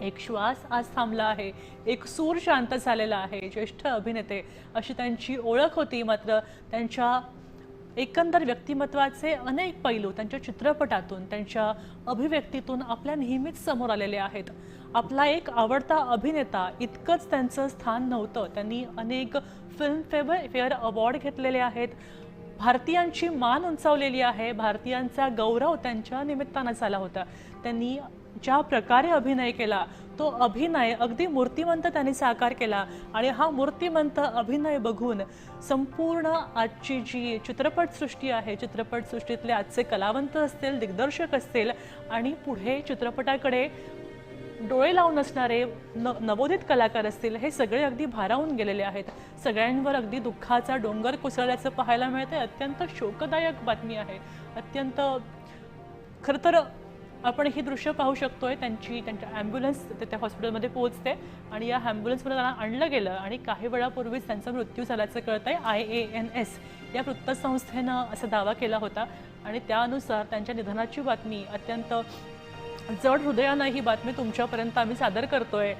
एक श्वास आज थांबला आहे. एक सूर शांत झालेला आहे. ज्येष्ठ अभिनेते अशी त्यांची ओळख होती. मात्र त्यांच्या एकंदर व्यक्तिमत्वाचे अनेक पैलू त्यांच्या चित्रपटातून त्यांच्या अभिव्यक्तीतून आपल्या नेहमीच समोर आलेले आहेत. आपला एक आवडता अभिनेता इतकंच त्यांचं स्थान नव्हतं. त्यांनी अनेक फिल्मफेअर फेअर अवॉर्ड घेतलेले आहेत. भारतीयांची मान उंचावलेली आहे. भारतीयांचा गौरव त्यांच्या निमित्तानं झाला होता. त्यांनी ज्या प्रकारे अभिनय केला तो अभिनय अगदी मूर्तिमंत त्यांनी साकार केला आणि हा मूर्तिमंत अभिनय बघून संपूर्ण आजची जी चित्रपटसृष्टी आहे चित्रपटसृष्टीतले आजचे कलावंत असतील दिग्दर्शक असतील आणि पुढे चित्रपटाकडे डोळे लावून असणारे न नवोदित कलाकार असतील हे सगळे अगदी भारावून गेलेले आहेत. सगळ्यांवर अगदी दुःखाचा डोंगर कोसळल्याचं पाहायला मिळते अत्यंत शोकदायक बातमी आहे. अत्यंत खरं तर आपण ही दृश्य पाहू शकतोय त्यांची त्यांच्या ॲम्ब्युलन्स त्या हॉस्पिटलमध्ये पोहोचते आणि या ॲम्ब्युलन्समध्ये त्यांना आणलं गेलं आणि काही वेळापूर्वीच त्यांचा मृत्यू झाल्याचं कळतंय. आय ए एन एस या वृत्तसंस्थेनं असा दावा केला होता आणि त्यानुसार त्यांच्या निधनाची बातमी अत्यंत जड हृदयानं ही बातमी तुमच्यापर्यंत आम्ही सादर करतोय.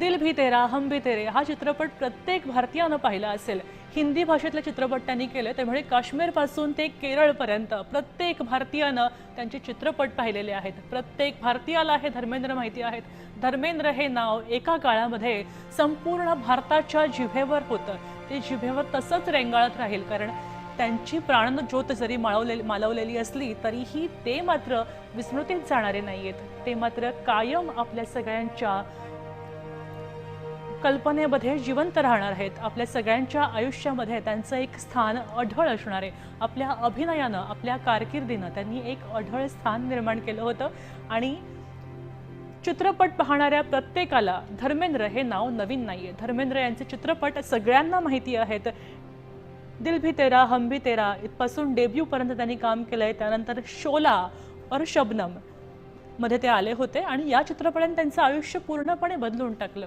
दिल भी तेरा हम भी तेरे हा चित्रपट प्रत्येक भारतीयानं पाहिला असेल. हिंदी भाषेतले चित्रपट त्यांनी केले त्यामुळे काश्मीरपासून ते केरळपर्यंत प्रत्येक भारतीयानं त्यांचे चित्रपट पाहिलेले आहेत. प्रत्येक भारतीयाला हे धर्मेंद्र माहिती आहेत. धर्मेंद्र हे नाव एका काळामध्ये संपूर्ण भारताच्या जिभेवर होतं. ते जिभेवर तसंच रेंगाळत राहील कारण त्यांची प्राणज्योत जरी माळवलेली मालवलेली असली तरीही ते मात्र विस्मृतीत जाणारे नाही आहेत ते मात्र कायम आपल्या सगळ्यांच्या कल्पनेमध्ये जिवंत राहणार आहेत. आपल्या सगळ्यांच्या आयुष्यामध्ये त्यांचं एक स्थान अढळ असणार आहे. आपल्या अभिनयानं आपल्या कारकिर्दीनं त्यांनी एक अढळ स्थान निर्माण केलं होतं. आणि चित्रपट पाहणाऱ्या प्रत्येकाला धर्मेंद्र हे नाव नवीन नाही आहे धर्मेंद्र यांचे चित्रपट सगळ्यांना माहिती आहेत. दिल भी तेरा हम भी तेरा इथपासून डेब्यूपर्यंत त्यांनी काम केलं आहे त्यानंतर शोला और शबनममध्ये ते आले होते आणि या चित्रपटाने त्यांचं आयुष्य पूर्णपणे बदलून टाकलं.